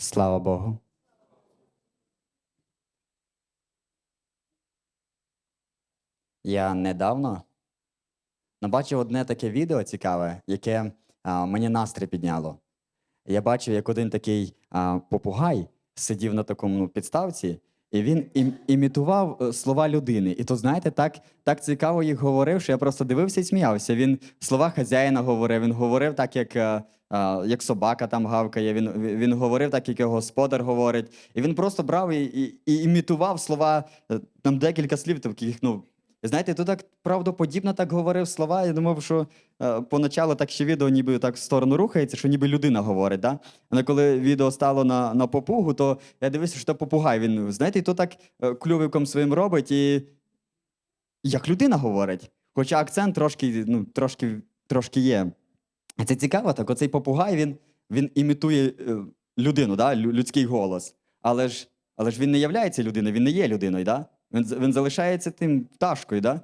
Слава Богу. Я недавно бачив одне таке відео цікаве, яке а, мені настрій підняло. Я бачив, як один такий а, попугай сидів на такому ну, підставці, і він ім- імітував е, слова людини. І то, знаєте, так, так цікаво їх говорив, що я просто дивився і сміявся. Він слова хазяїна говорив, він говорив так, як, е, а, як собака там гавкає, він, він говорив так, як його господар говорить. І він просто брав і, і, і імітував слова, е, там декілька слів таких, ну. Знаєте, то так правдоподібно так говорив слова. Я думав, що е, поначалу так ще відео ніби так в сторону рухається, що ніби людина говорить. Да? Але коли відео стало на, на попугу, то я дивився, що це попугай. Він, знаєте, то так е, клювиком своїм робить, і як людина говорить. Хоча акцент трошки, ну, трошки, трошки є. Це цікаво, так оцей попугай він, він імітує е, людину, да? лю- людський голос. Але ж, але ж він не являється людиною, він не є людиною. Да? Він, він залишається тим пташкою, да?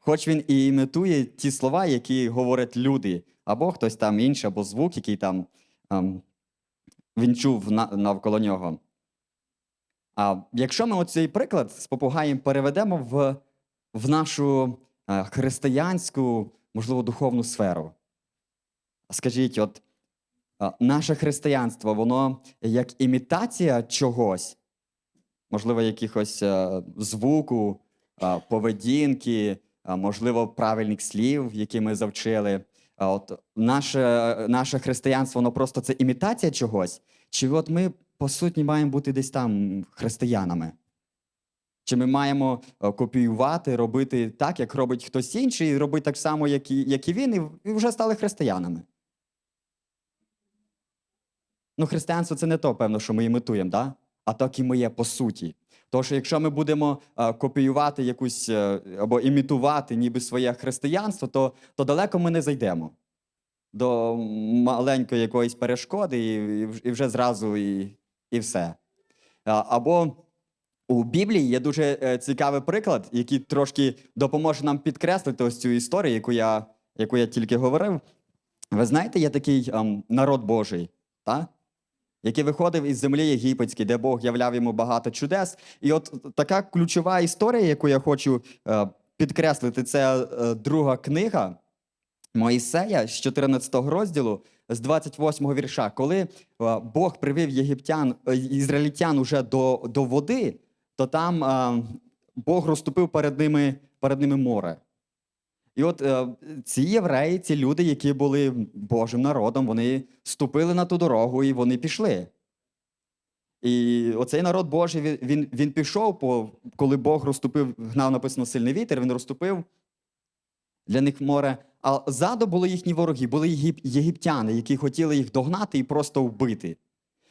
хоч він і імітує ті слова, які говорять люди, або хтось там інший, або звук, який там ем, він чув на, навколо нього. А якщо ми оцей приклад з попугаєм переведемо в, в нашу е, християнську, можливо, духовну сферу. Скажіть, от е, наше християнство, воно як імітація чогось, можливо, якихось е, звуку, е, поведінки, е, можливо, правильних слів, які ми завчили. От наше, наше християнство, воно просто це імітація чогось. Чи от ми, по суті, маємо бути десь там християнами? Чи ми маємо копіювати, робити так, як робить хтось інший, і робити так само, як і, як і він, і вже стали християнами? Ну, християнство це не то, певно, що ми імітуємо, да? А так і ми є по суті. Тому що якщо ми будемо е, копіювати якусь е, або імітувати ніби своє християнство, то, то далеко ми не зайдемо до маленької якоїсь перешкоди, і, і вже зразу і, і все. Або у Біблії є дуже е, цікавий приклад, який трошки допоможе нам підкреслити ось цю історію, яку я, яку я тільки говорив. Ви знаєте, є такий ем, народ Божий, та? Який виходив із землі єгипетської, де Бог являв йому багато чудес. І от така ключова історія, яку я хочу е, підкреслити, це е, друга книга Моїсея з 14 розділу, з 28 вірша. Коли е, Бог привів єгиптян, ізраїльтян уже до, до води, то там Бог розступив перед ними, перед ними море. І от е, ці євреї, ці люди, які були Божим народом, вони ступили на ту дорогу і вони пішли. І оцей народ Божий, він, він, він пішов, по, коли Бог розступив, гнав написано сильний вітер, він розступив для них море. А ззаду були їхні вороги, були єгип, єгиптяни, які хотіли їх догнати і просто вбити.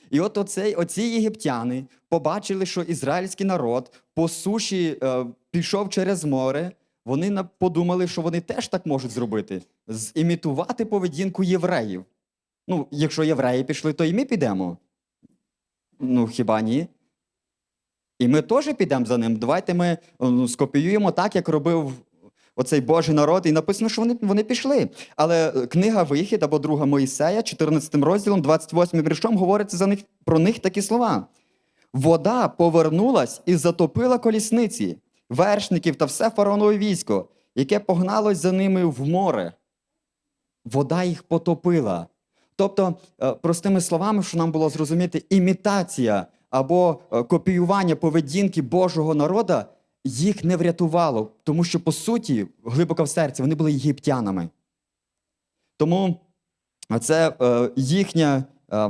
І от оцей, оці єгиптяни побачили, що ізраїльський народ по суші е, пішов через море. Вони подумали, що вони теж так можуть зробити: зімітувати поведінку євреїв. Ну, якщо євреї пішли, то і ми підемо. Ну, хіба ні? І ми теж підемо за ним. Давайте ми ну, скопіюємо так, як робив оцей Божий народ, і написано, що вони, вони пішли. Але е, книга Вихід або друга Моїсея, 14 розділом, 28 віршом, говориться за них, про них такі слова. Вода повернулась і затопила колісниці, вершників та все фараонове військо, яке погналось за ними в море. Вода їх потопила. Тобто, е, простими словами, що нам було зрозуміти, імітація або е, копіювання поведінки Божого народа їх не врятувало, тому що, по суті, глибоко в серці вони були єгиптянами. Тому це е, їхня е,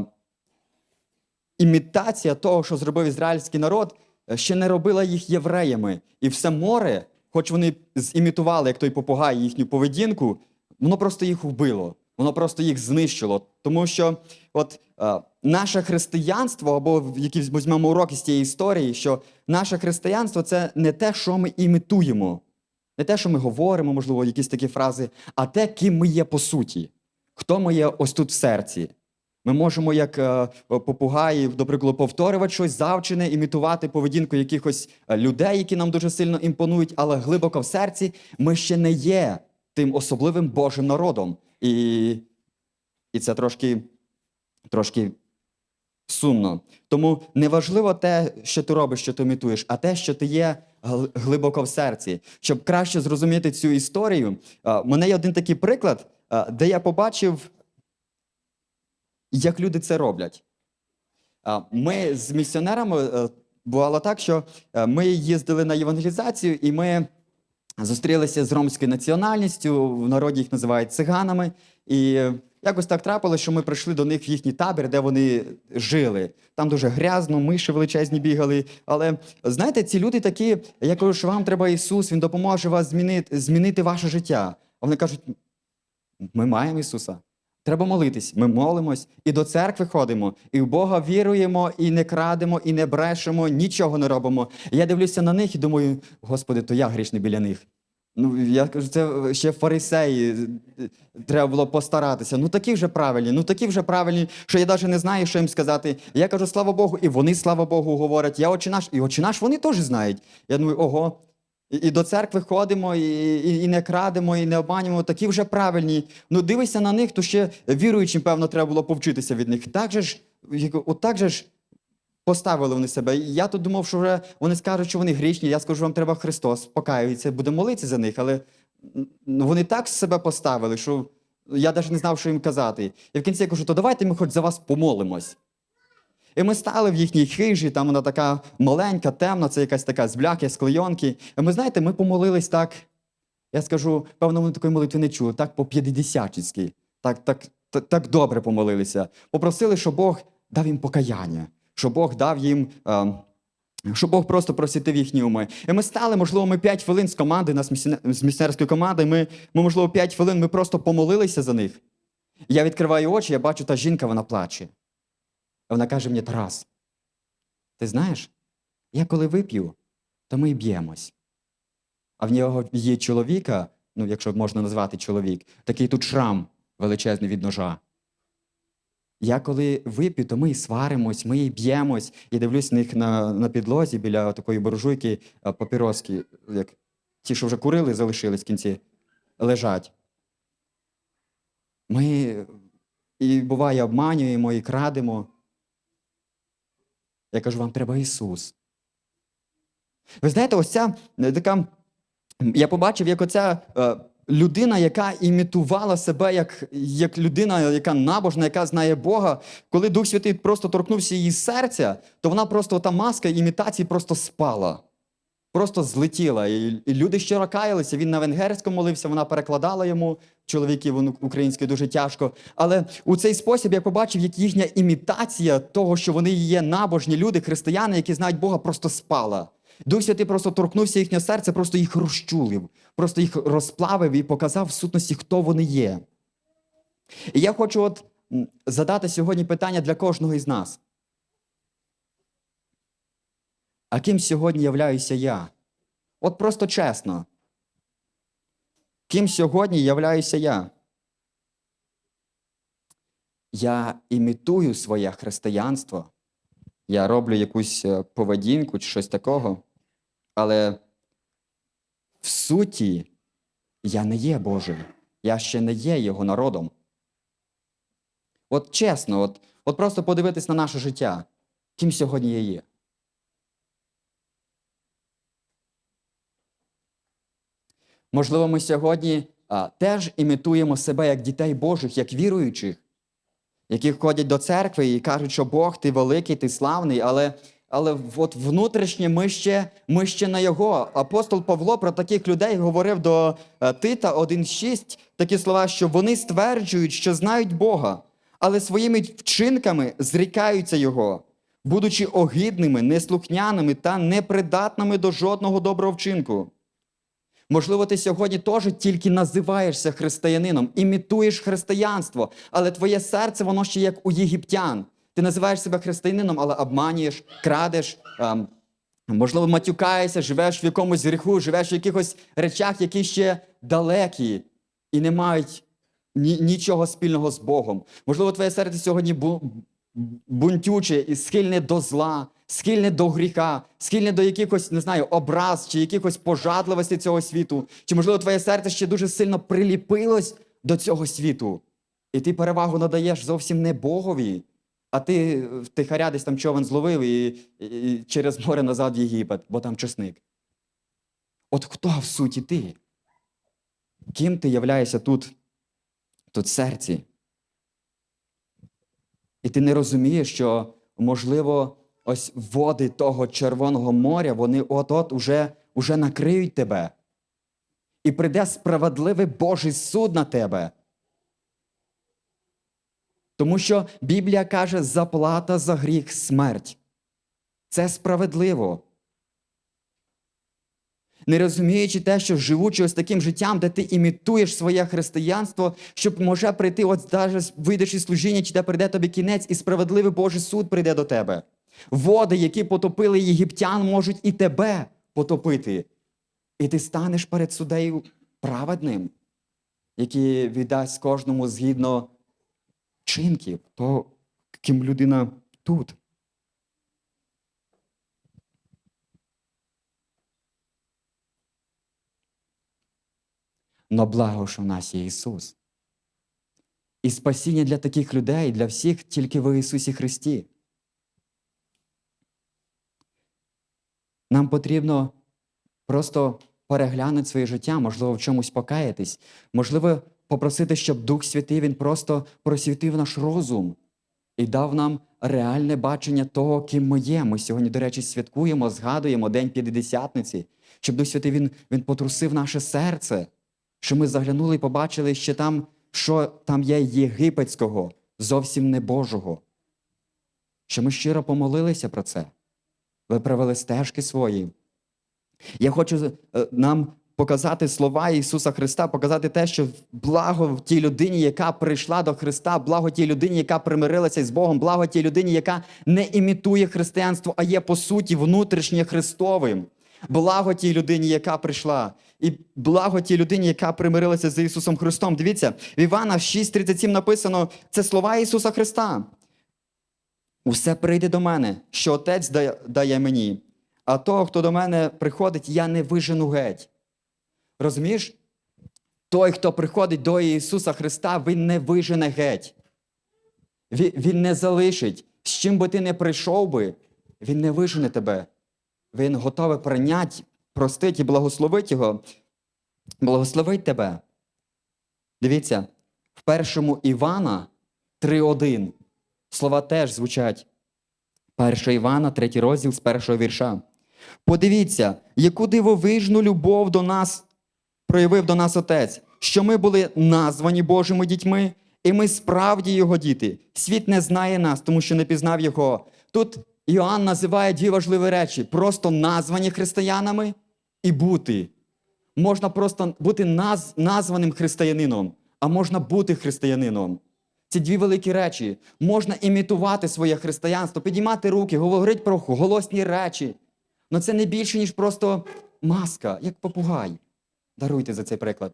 імітація того, що зробив ізраїльський народ, ще не робила їх євреями. І все море, хоч вони зімітували, як той попугай, їхню поведінку, воно просто їх вбило, воно просто їх знищило. Тому що от е, наше християнство, або в якийсь візьмемо урок із цієї історії, що наше християнство це не те, що ми імітуємо, не те, що ми говоримо, можливо, якісь такі фрази, а те, ким ми є по суті. Хто ми є ось тут в серці. Ми можемо, як е, попугаї, до повторювати щось завчене, імітувати поведінку якихось е, людей, які нам дуже сильно імпонують, але глибоко в серці ми ще не є тим особливим Божим народом. І, і це трошки, трошки сумно. Тому не важливо те, що ти робиш, що ти імітуєш, а те, що ти є глибоко в серці. Щоб краще зрозуміти цю історію, в мене є один такий приклад, де я побачив, як люди це роблять. Ми з місіонерами е, бувало так, що е, ми їздили на євангелізацію, і ми зустрілися з ромською національністю, в народі їх називають циганами. І якось так трапилося, що ми прийшли до них в їхній табір, де вони жили. Там дуже грязно, миші величезні бігали. Але знаєте, ці люди такі, я кажу, що вам треба Ісус, Він допоможе вас змінити, змінити ваше життя. А вони кажуть: ми маємо Ісуса. Треба молитись. Ми молимось і до церкви ходимо, і в Бога віруємо, і не крадемо, і не брешемо, нічого не робимо. Я дивлюся на них і думаю, Господи, то я грішний біля них. Ну, я кажу, це ще фарисеї. Треба було постаратися. Ну такі вже правильні, ну такі вже правильні, що я навіть не знаю, що їм сказати. Я кажу, слава Богу, і вони, слава Богу, говорять. Я очі наш, і очі наш вони теж знають. Я думаю, ого. І, до церкви ходимо, і, і, і не крадемо, і не обманюємо. Такі вже правильні. Ну дивися на них, то ще віруючим, певно, треба було повчитися від них. Так же ж, от же ж поставили вони себе. Я тут думав, що вже вони скажуть, що вони грішні. Я скажу, вам треба Христос, покаються, будемо молитися за них. Але ну, вони так себе поставили, що я навіть не знав, що їм казати. І в кінці я кажу, то давайте ми хоч за вас помолимось. І ми стали в їхній хижі, там вона така маленька, темна, це якась така з бляхи, з клейонки. І ми, знаєте, ми помолились так. Я скажу, певно, вони такої молитви не чули, так по-п'ятдесячницьки. Так, так, так, так добре помолилися. Попросили, щоб Бог дав їм покаяння, щоб Бог дав їм. ем, щоб Бог просто просвітив їхні уми. І ми стали, можливо, ми 5 хвилин з команди, нас з місіонерської команди, ми, ми, можливо, 5 хвилин ми просто помолилися за них. Я відкриваю очі, я бачу, та жінка, вона плаче. Вона каже мені, Тарас, ти знаєш, я коли вип'ю, то ми й б'ємось. А в нього її чоловіка, ну, якщо можна назвати чоловік, такий тут шрам величезний від ножа. Я коли вип'ю, то ми і сваримось, ми і б'ємось. Я дивлюсь на них на, на підлозі біля такої буржуйки папіроски, як ті, що вже курили, залишились в кінці, лежать. Ми і буває обманюємо, і крадемо. Я кажу, вам треба Ісус. Ви знаєте, ось ця е, така. Я побачив, як оця е, людина, яка імітувала себе як, як людина, яка набожна, яка знає Бога. Коли Дух Святий просто торкнувся її серця, то вона просто та маска імітації просто спала. Просто злетіла. І, і люди щиро каялися. Він на венгерському молився, вона перекладала йому. Чоловіків він українською дуже тяжко. Але у цей спосіб я побачив, як їхня імітація того, що вони є набожні люди, християни, які знають Бога, просто спала. Дух Святий просто торкнувся їхнє серце, просто їх розчулив, просто їх розплавив і показав в сутності, хто вони є. І я хочу от задати сьогодні питання для кожного із нас. А ким сьогодні являюся я? От просто чесно. Ким сьогодні являюся я? Я імітую своє християнство. Я роблю якусь е, поведінку чи щось такого. Але в суті я не є Божий. Я ще не є його народом. От чесно, от, от просто подивитись на наше життя. Ким сьогодні я є? Можливо, ми сьогодні а, теж імітуємо себе як дітей Божих, як віруючих, які ходять до церкви і кажуть, що Бог, ти великий, ти славний, але, але от внутрішнє ми ще, ми ще на його. Апостол Павло про таких людей говорив до е, Тита 1,6 такі слова, що вони стверджують, що знають Бога, але своїми вчинками зрікаються Його, будучи огидними, неслухняними та непридатними до жодного доброго вчинку. Можливо, ти сьогодні теж тільки називаєшся християнином, імітуєш християнство, але твоє серце, воно ще як у єгиптян. Ти називаєш себе християнином, але обманюєш, крадеш, ем, можливо, матюкаєшся, живеш в якомусь гріху, живеш в якихось речах, які ще далекі і не мають ні, нічого спільного з Богом. Можливо, твоє серце сьогодні бу, бунтюче і схильне до зла, схильне до гріха, схильне до якихось, не знаю, образ чи якихось пожадливості цього світу. Чи, можливо, твоє серце ще дуже сильно приліпилось до цього світу, і ти перевагу надаєш зовсім не Богові, а ти втихаря десь там човен зловив і, і через море назад в Єгипет, бо там чесник. От хто в суті ти? Ким ти являєшся тут, тут в серці? І ти не розумієш, що, можливо, ось води того Червоного моря, вони от-от уже, уже накриють тебе. І прийде справедливий Божий суд на тебе. Тому що Біблія каже, заплата за гріх смерть. Це справедливо. Не розуміючи те, що живучи ось таким життям, де ти імітуєш своє християнство, щоб може прийти, от навіть вийдеш із служіння, чи де прийде тобі кінець, і справедливий Божий суд прийде до тебе. Води, які потопили єгиптян, можуть і тебе потопити. І ти станеш перед суддею праведним, який віддасть кожному згідно чинків, то ким людина тут. Но благо, що в нас є Ісус. І спасіння для таких людей, для всіх тільки в Ісусі Христі. Нам потрібно просто переглянути своє життя, можливо, в чомусь покаятись, можливо, попросити, щоб Дух Святий Він просто просвітив наш розум і дав нам реальне бачення того, ким ми є. Ми сьогодні, до речі, святкуємо, згадуємо День П'ятидесятниці, щоб Дух Святий Він, він потрусив наше серце, що ми заглянули і побачили, що там, що там є єгипетського, зовсім не Божого. Що ми щиро помолилися про це, виправили стежки свої. Я хочу е, нам показати слова Ісуса Христа, показати те, що благо тій людині, яка прийшла до Христа, благо тій людині, яка примирилася з Богом, благо тій людині, яка не імітує християнство, а є по суті внутрішнє Христовим. Благо тій людині, яка прийшла, і благо тій людині, яка примирилася з Ісусом Христом. Дивіться, в Івана 6,37 написано: це слова Ісуса Христа. Усе прийде до мене, що Отець дає- мені, а того, хто до мене приходить, я не вижену геть. Розумієш? Той, хто приходить до Ісуса Христа, Він не вижене геть. Він, не залишить. З чим би ти не прийшов би, Він не вижене тебе. Він готовий прийняти, простити і благословити його, благословить тебе. Дивіться, в першому Івана 3.1 слова теж звучать. 1 Івана, 3 розділ з першого вірша. Подивіться, яку дивовижну любов до нас проявив до нас Отець, що ми були названі Божими дітьми, і ми справді Його діти. Світ не знає нас, тому що не пізнав Його. Тут Іоанн називає дві важливі речі: просто названі християнами і бути. Можна просто бути наз, названим християнином, а можна бути християнином. Ці дві великі речі. Можна імітувати своє християнство, підіймати руки, говорити про голосні речі. Але це не більше, ніж просто маска, як попугай. Даруйте за цей приклад.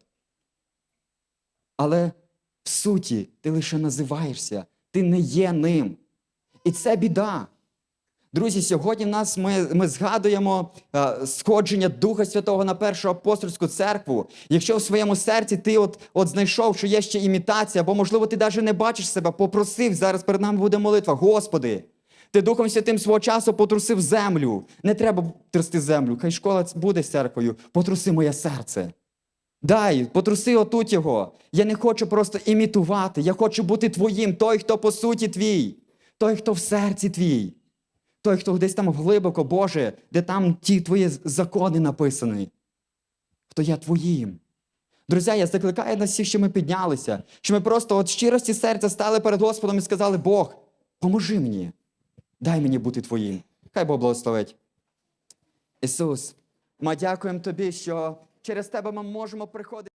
Але в суті ти лише називаєшся, ти не є ним. І це біда. Друзі, сьогодні в нас ми, ми згадуємо е, сходження Духа Святого на першу апостольську церкву. Якщо в своєму серці ти от, от знайшов, що є ще імітація, або, можливо, ти навіть не бачиш себе, попросив, зараз перед нами буде молитва. Господи, ти Духом Святим свого часу потрусив землю. Не треба трясти землю. Хай школа буде з церквою. Потруси моє серце. Дай, потруси отут його. Я не хочу просто імітувати. Я хочу бути твоїм, той, хто по суті твій, той, хто в серці твій, той, хто десь там глибоко, Боже, де там ті твої закони написані, хто я твоїм. Друзі, я закликаю нас всіх, що ми піднялися, що ми просто от щирості серця стали перед Господом і сказали: Бог, поможи мені, дай мені бути твоїм. Хай Бог благословить. Ісус, ми дякуємо Тобі, що через Тебе ми можемо приходити.